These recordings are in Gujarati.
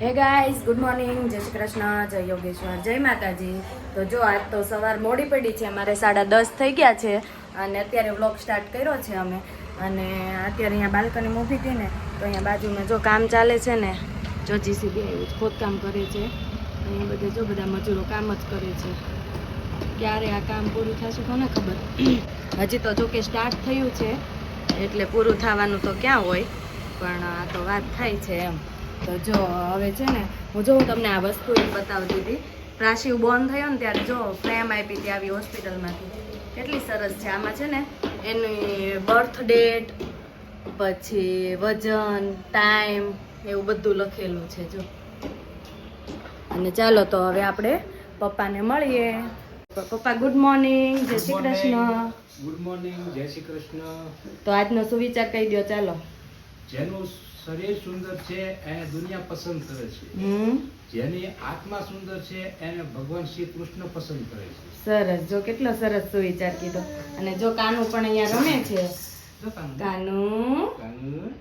હે ગાઈઝ ગુડ મોર્નિંગ જય શ્રી કૃષ્ણ, જય યોગેશ્વર, જય માતાજી. તો જો આજ તો સવાર મોડી પડી છે, અમારે સાડા દસ થઈ ગયા છે અને અત્યારે વ્લોગ સ્ટાર્ટ કર્યો છે અમે. અને અત્યારે અહીંયા બાલ્કની ઊભી હતી ને, તો અહીંયા બાજુમાં જો કામ ચાલે છે ને, જો જીસીબી આવ્યું ખોદકામ કરે છે. અહીંયા બધા જો બધા મજૂરો કામ જ કરે છે. ક્યારે આ કામ પૂરું થશે કોને ખબર? હજી તો જો કે સ્ટાર્ટ થયું છે, એટલે પૂરું થવાનું તો ક્યાં હોય, પણ આ તો વાત થાય છે એમ. તો જો હવે છે ને હું જો હું તમને આ વસ્તુ બતાવતી હતી. પ્રાશિવ બોર્ન થયો ને ત્યારે જો ફ્રેમ આપી હતી આવી હોસ્પિટલમાંથી કેટલી સરસ છે. આમાં છે ને એની બર્થ ડેટ પછી વજન ટાઈમ એવું બધું લખેલું છે જો. અને ચાલો તો હવે આપણે પપ્પાને મળીએ. પપ્પા ગુડ મોર્નિંગ જય શ્રી કૃષ્ણ. ગુડ મોર્નિંગ જય શ્રી કૃષ્ણ. તો આજનો સુવિચાર કહી દો ચાલો. જેનું શરીર સુંદર છે એને દુનિયા પસંદ કરે છે. હમ. જેની આત્મા સુંદર છે એને ભગવાન શ્રી કૃષ્ણ પસંદ કરે છે. સરસ. જો કેટલો સરસ સુવિચાર કીધો. અને જો કાનુ પણ અહીંયા રમે છે. કાનુ. કાનું,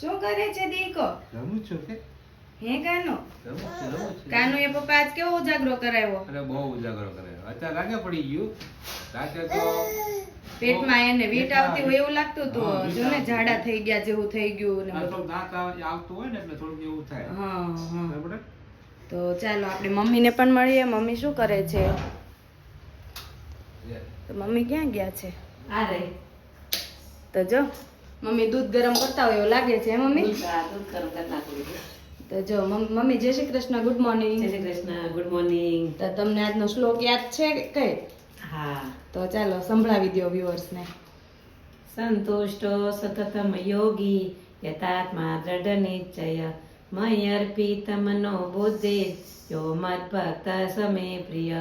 શું કરે છે દીકો? રમું છું કે? હે કાનો? કાનો એ પપ્પા આજ કેવો ઉજાગરો કરાવ્યો? અરે બહુ ઉજાગરો કરાવ્યો. અત્યારે રાગે પડી ગયું. રાતે તો પેટમાં એને વીટ આવતી હોય એવું લાગતું તો હતું જો ને. ઝાડા થઈ ગયા જેવું થઈ ગયું ને બધું. થોડું દાંત આવે- આવતું હોય ને એટલે થોડુંક એવું થાય. હા હા? તો ચાલો આપણે મમ્મીને પણ મળીએ. મમ્મી શું કરે છે? તો મમ્મી ક્યાં ગયા છે? આ રહી. તો જો મમ્મી દૂધ ગરમ કરતા હોય એવું લાગે છે મમ્મી? દૂધ ગરમ કરી નાખું છું. તો જો મમ- મમ્મી જય શ્રી કૃષ્ણ ગુડ મોર્નિંગ. જય શ્રી કૃષ્ણ ગુડ મોર્નિંગ. તો તમને આજનો શ્લોક યાદ છે કઈ? હા. તો ચાલો સંભળાવી દો વ્યુઅર્સને. સંતુષ્ટો સતતમ યોગી યથાત્મા દ્રઢ નિશ્ચય. મયર્પિત મનો બુદ્ધિ યો મત ભક્ત સમે પ્રિય.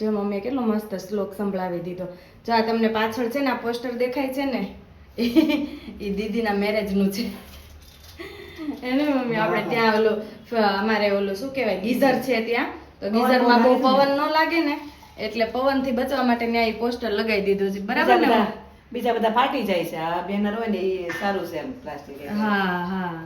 જો મમ્મી કેટલો મસ્ત શ્લોક સંભળાવી દીધો. જો આ તમને પાછળ છે ને આ પોસ્ટર દેખાય છે ને? એ દીદીના મેરેજનું છે. એને મમ્મી આપણે ત્યાં ઓલો અમારે ઓલું શું કહેવાય ગીઝર છે ત્યાં. તો ગીઝરમાં બહુ પવન ન લાગે ને એટલે પવનથી બચવા માટે ત્યાં એ પોસ્ટર લગાવી દીધું છે. બરાબર ને બીજા બધા- ફાટી જાય છે. આ બેનર હોય ને એ સારું છે એમ પ્લાસ્ટિક હા હા.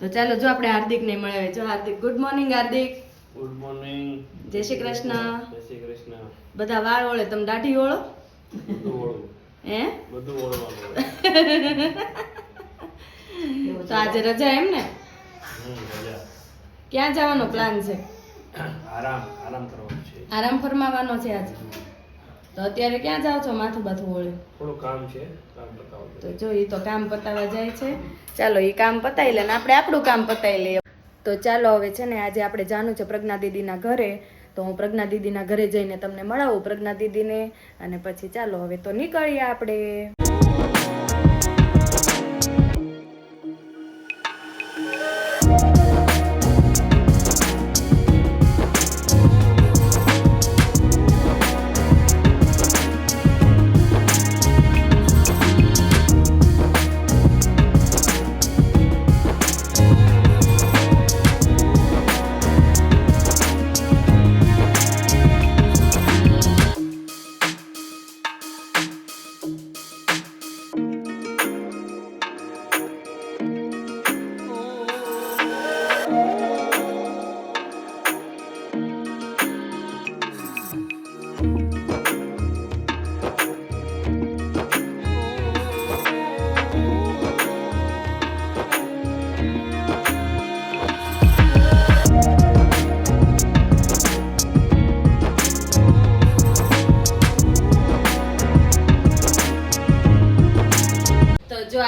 તો ચાલો જો આપણે હાર્દિક ને મળે જો Hardik good morning Hardik. Good morning જય શ્રી કૃષ્ણ. જય શ્રી કૃષ્ણ. બધા વાળ ઓળે તમે દાઢી ઓળો? હે? બધું ઓળવાનું. તો આજે રજા એમ ને? ક્યાં જવાનો પ્લાન છે? આરામ આરામ કરવાનો છે. આરામ ફરમાવાનો છે આજે? તો અત્યારે ક્યાં જાઓ છો માથું બાથું ઓળે? થોડું કામ છે કામ પતાવો તો જો એ તો કામ પતાવવા જાય છે. ચાલો એ કામ પતાવી લે ને આપણે આપણું કામ પતાવી લઈએ. તો ચાલો હવે છે ને આજે આપણે જાણું છે પ્રજ્ઞા દીદીના ઘરે. તો હું પ્રજ્ઞા દીદીના ઘરે જઈને તમને મળાવું પ્રજ્ઞા દીદીને. અને પછી ચાલો હવે તો નીકળીએ આપણે.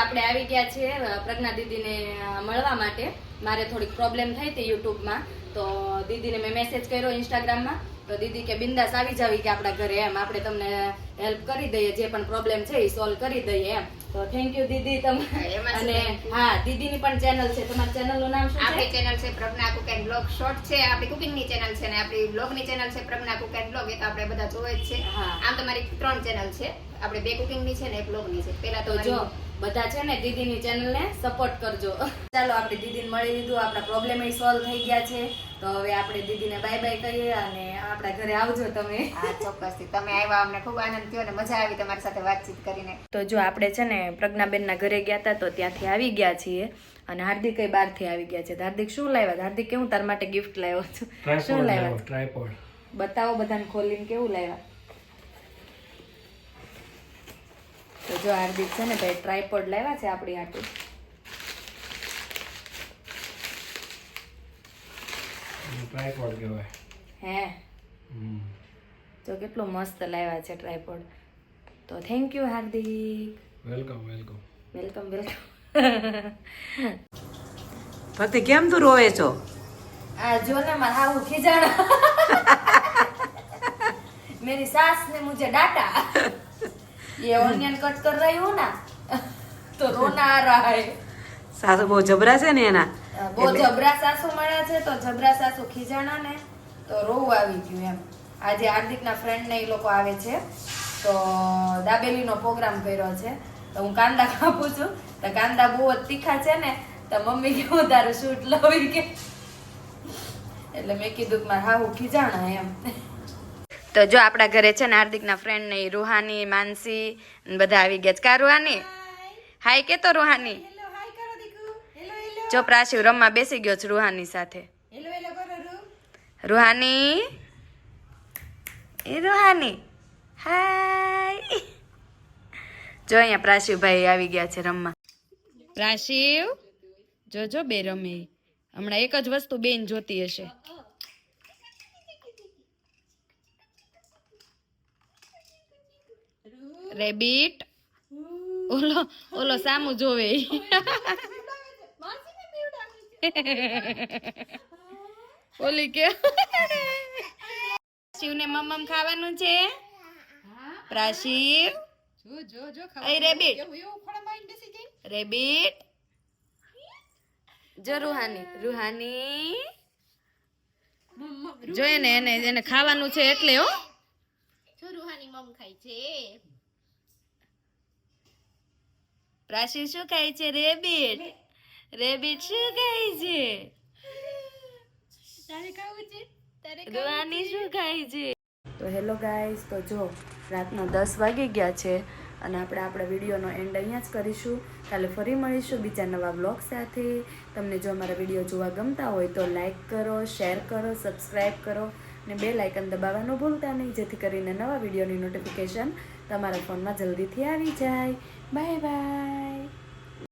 આપણે આવી ગયા છીએ પ્રજ્ઞા દીદીને મળવા માટે. મારે થોડીક પ્રોબ્લેમ થઈ હતી યુટ્યુબમાં. તો દીદીને મેં મેસેજ કર્યો ઇન્સ્ટાગ્રામમાં તો દીદી કે, બિંદાસ આવી જાવી કે આપણા ઘરે એમ. આપણે તમને હેલ્પ કરી દઈએ, જે પણ પ્રોબ્લેમ છે એ સોલ્વ કરી દઈએ એમ. તો થેન્ક યુ દીદી તમે અને હા દીદીની પણ ચેનલ છે. તમારી ચેનલનું નામ શું આપણી છે ચેનલ છે Pragna cook and blog. Short છે આપણી કુકિંગની ચેનલ છે ને આપણી બ્લોગની ચેનલ છે પ્રજ્ઞા કુક એન્ડ બ્લોગ. એ તો આપણે બધા જોવે જ છે. હા. આમ તમારી ત્રણ ચેનલ છે. આપણે બે કુકિંગની છે ને એક બ્લોગની છે. પહેલા તો તો જો બધા છે ને દીદીની ચેનલને સપોર્ટ કરજો. ચાલો આપણે દીદીને મળી લીધું. આપણા પ્રોબ્લેમ સોલ્વ થઈ ગયા છે. તો હવે આપણે દીદીને બાય બાય કહીએ અને આપણા ઘરે આવજો તમે. હા ચોક્કસથી. તમે આવ્યા અમને ખૂબ આનંદ થયો અને મજા આવી તમારી સાથે વાતચીત કરીને. તો જો આપણે છે ને પ્રજ્ઞાબેનના ઘરે ગયા હતા તો ત્યાંથી આવી ગયા છીએ અને હાર્દિક કઈ બહારથી આવી ગયા છે. હાર્દિક શું લાવ્યા? હાર્દિક કેવું તાર માટે ગિફ્ટ લાવ્યો છું શું લાવ્યા? ટ્રાયપોડ બતાવો બધાને ખોલીને કેવું લાવ્યા? તો જો હાર્દિક છે ને ભાઈ ટ્રાયપોડ લાવ્યા છે આપણી હાટું. ટ્રાયપોડ કહેવાય. હે? તો કેટલો મસ્ત લાવ્યા છે ટ્રાયપોડ તો thank you Hardik. Welcome welcome welcome welcome Bhakti કેમ તું રોવે છો? આ જો ને મારા આવું ખીજાણ. મેરી સાસ ને મુજે ડાટા. એ ઓનિયન કટ કર રહી હું ના. તો રોના રહા હે સાસ બહુ જબરા છે ને એના. બહુ જબરા સાસુ મળ્યા છે તો જબરા સાસુ ખીજાણા ને તો રોવું આવી ગયું એમ. આજે હાર્દિકના ફ્રેન્ડ ને એ લોકો આવે છે તો દાબેલીનો પ્રોગ્રામ કર્યો છે. તો હું કાંદા કાપું છું તો કાંદા બહુ જ તીખા છે ને તો મમ્મી કે હું તારું શૂટ લઈ કે. એટલે મેં કીધું કે મારે હાહુ ખીજાણા એમ. તો જો આપણા ઘરે છે ને હાર્દિકના ફ્રેન્ડ ને રૂહાની માનસી બધા આવી ગયા છે. કા રૂહાની? હાય કે તો રૂહાની? જો પ્રાશિવ રમવા બેસી ગયો છે રૂહાની સાથે. રૂહાની? એ રૂહાની. હાય. જો અહીંયા પ્રાશિવભાઈ આવી ગયા છે રમવા. પ્રાશિવ જો જો બે રમે. હમણાં એક જ વસ્તુ બેન જોતી હશે. રેબિટ. ઓલો ઓલો સામું જોવે. ઓલી કે? શિવને મમ્મમ ખાવાનું છે? પ્રાશિવ અય રેબિટ. રેબિટ. જો રૂહાની રૂહાની. જો એને એને એને ખાવાનું છે એટલે હો. પ્રાશિવ શું ખાય છે? રેબિટ. રેબિટ શું ખાય છે? રૂહાની શું ખાય છે? તો હેલો ગાઈઝ તો જો રાતના દસ વાગી ગયા છે અને આપણે આપણા વિડીયોનો એન્ડ અહીંયા જ કરીશું. કાલે ફરી મળીશું બીજા નવા બ્લોગ સાથે. તમને જો અમારા વીડિયો જોવા ગમતા હોય તો લાઇક કરો શેર કરો સબસ્ક્રાઈબ કરો અને બે લાઇકન દબાવવાનું ભૂલતા નહીં જેથી કરીને નવા વિડીયોની નોટિફિકેશન તમારા ફોનમાં જલ્દીથી આવી જાય. Bye bye